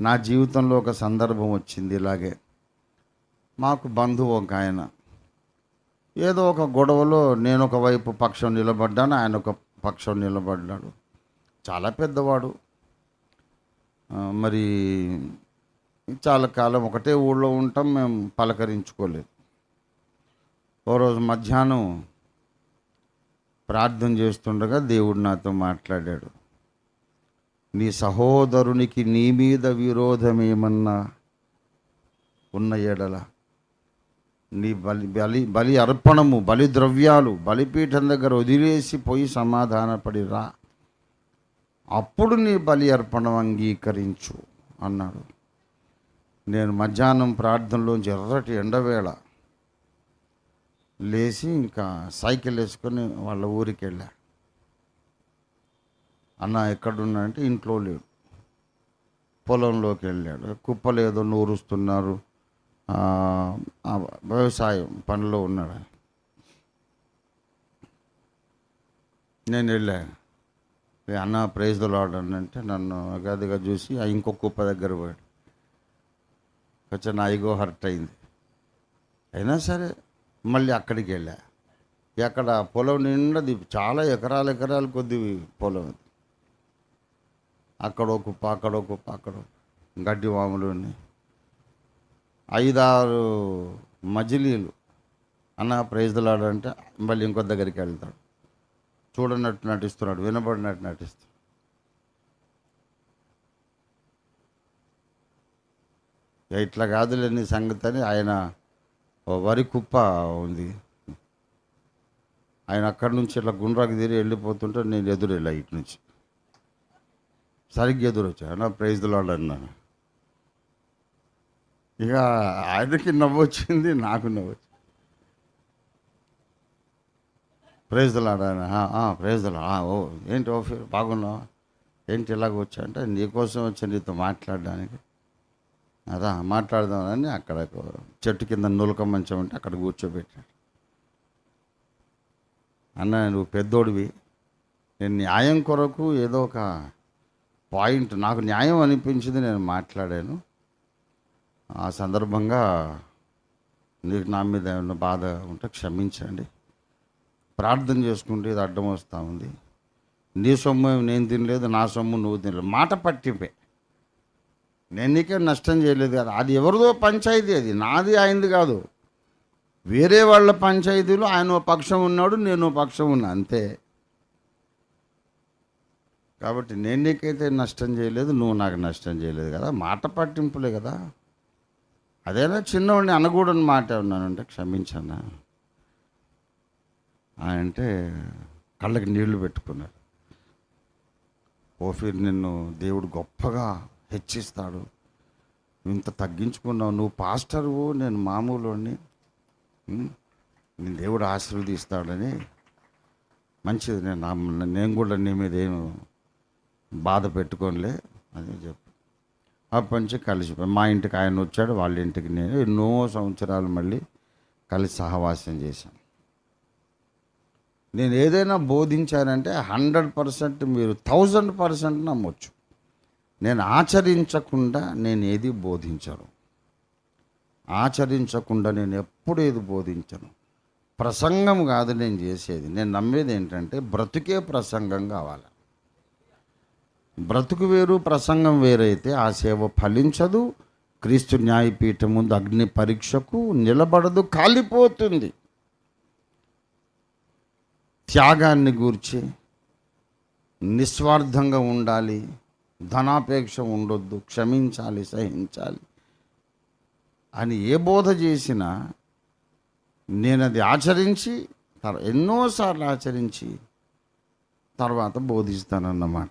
నా జీవితంలో ఒక సందర్భం వచ్చింది ఇలాగే. మాకు బంధువు ఒక ఆయన. ఏదో ఒక గొడవలో నేను ఒక వైపు పక్షం నిలబడ్డాను ఆయన ఒక పక్షం నిలబడ్డాడు. చాలా పెద్దవాడు. మరి చాలా కాలం ఒకటే ఊళ్ళో ఉంటాం మేము పలకరించుకోలేదు. ఓ రోజు మధ్యాహ్నం ప్రార్థన చేస్తుండగా దేవుడు నాతో మాట్లాడాడు. నీ సహోదరునికి నీ మీద విరోధమేమన్నా ఉన్న ఎడల నీ బలి బలి బలి అర్పణము బలి ద్రవ్యాలు బలిపీఠం దగ్గర వదిలేసి పోయి సమాధానపడి రా. అప్పుడు నీ బలి అర్పణం అంగీకరించు అన్నాడు. నేను మధ్యాహ్నం ప్రార్థనలోంచి ఎర్రటి ఎండవేళ లేచి ఇంకా సైకిల్ వేసుకొని వాళ్ళ ఊరికి వెళ్ళా అన్న ఎక్కడున్నాడంటే ఇంట్లో లేడు. పొలంలోకి వెళ్ళాడు. కుప్పలు ఏదో నూరుస్తున్నారు. వ్యవసాయం పనిలో ఉన్నాడు నేను వెళ్ళా. అన్న ప్రైజ్ లాడ్ అంటే నన్ను అగాదిగా చూసి ఇంకో కుప్ప దగ్గర పోయాడు. కొంచెం నా ఐగో హర్ట్ అయింది. అయినా సరే మళ్ళీ అక్కడికి వెళ్ళా. అక్కడ పొలం నిండా చాలా ఎకరాల ఎకరాల కొద్ది పొలం అది. అక్కడో కుప్ప అక్కడో కుప్ప అక్కడో గడ్డి వాములు ఉన్నాయి. ఐదారు మజిలీలు. అన్న ప్రైజ్లాడు అంటే మళ్ళీ ఇంకో దగ్గరికి వెళ్తాడు. చూడనట్టు నటిస్తున్నాడు వినబడినట్టు నటిస్తున్నాడు. ఇట్లా కాదులేని సంగతి అని ఆయన వరి కుప్ప ఉంది. ఆయన అక్కడి నుంచి ఇట్లా గుండ్రాకి తిరిగి వెళ్ళిపోతుంటే నేను ఎదురు వెళ్ళా ఇటు నుంచి. సరిగ్గా ఎదురొచ్చాను నా ప్రైజ్ లాడ్ అన్నాను ఇక ఆయనకి నవ్వు వచ్చింది నాకు నవ్వు వచ్చింది. ప్రైజ్ లాడ్ ఆయన ప్రైజ్ ఓ ఏంటి ఓ బాగున్నావా? ఏంటి ఇలాగ వచ్చా? అంటే నీకోసం వచ్చా నీతో మాట్లాడడానికి. అదా మాట్లాడదామని అక్కడ చెట్టు కింద నులక మంచం అంటే అక్కడ కూర్చోబెట్టాడు. అన్న నువ్వు పెద్దోడివి. నేను న్యాయం కొరకు ఏదో ఒక పాయింట్ నాకు న్యాయం అనిపించింది నేను మాట్లాడాను. ఆ సందర్భంగా నీకు నా మీద ఏమైనా బాధ ఉంటే క్షమించండి. ప్రార్థన చేసుకుంటే ఇది అడ్డం వస్తూ ఉంది. నీ సొమ్ము నేను తినలేదు నా సొమ్ము నువ్వు తినలేదు. మాట పట్టింపే. నేను నీకే నష్టం చేయలేదు కదా. అది ఎవరిదో పంచాయతీ అది. నాది ఆయనది కాదు. వేరే వాళ్ళ పంచాయతీలో ఆయన ఓ పక్షం ఉన్నాడు నేను ఓ పక్షం ఉన్నా. అంతే. కాబట్టి నేను నీకైతే నష్టం చేయలేదు నువ్వు నాకు నష్టం చేయలేదు కదా. మాట పట్టింపులే కదా. అదేనా చిన్నవాడిని అనగూడని మాట ఉన్నానంటే క్షమించన్నా. ఆయన అంటే కళ్ళకి నీళ్ళు పెట్టుకున్నాడు. ఓఫీర్ నిన్ను దేవుడు గొప్పగా హెచ్చిస్తాడు. ఇంత తగ్గించుకున్నావు నువ్వు పాస్టర్వు నేను మామూలుని నేను దేవుడు ఆశీర్వదిస్తాడని. మంచిది నేను నా- నేను కూడా నీ మీద ఏం బాధ పెట్టుకోనిలే అని చెప్పు. అప్పటి నుంచి కలిసిపోయి మా ఇంటికి ఆయన వచ్చాడు వాళ్ళ ఇంటికి నేను ఎన్నో సంవత్సరాలు మళ్ళీ కలిసి సహవాసం చేశాను నేను ఏదైనా బోధించానంటే హండ్రెడ్ పర్సెంట్ మీరు థౌజండ్ పర్సెంట్ నమ్మొచ్చు. నేను ఆచరించకుండా నేను ఏది బోధించను. ఆచరించకుండా నేను ఎప్పుడు ఏది బోధించను. ప్రసంగం కాదు నేను చేసేది. నేను నమ్మేది ఏంటంటే బ్రతుకే ప్రసంగం కావాలి. బ్రతుకు వేరు ప్రసంగం వేరైతే ఆ సేవ ఫలించదు. క్రీస్తు న్యాయపీఠం ముందు అగ్ని పరీక్షకు నిలబడదు కాలిపోతుంది. త్యాగాన్ని గూర్చి నిస్వార్థంగా ఉండాలి ధనాపేక్ష ఉండొద్దు క్షమించాలి సహించాలి అని ఏ బోధ చేసినా నేను అది ఆచరించి తర్వాత ఎన్నోసార్లు ఆచరించి తర్వాత బోధిస్తానన్నమాట.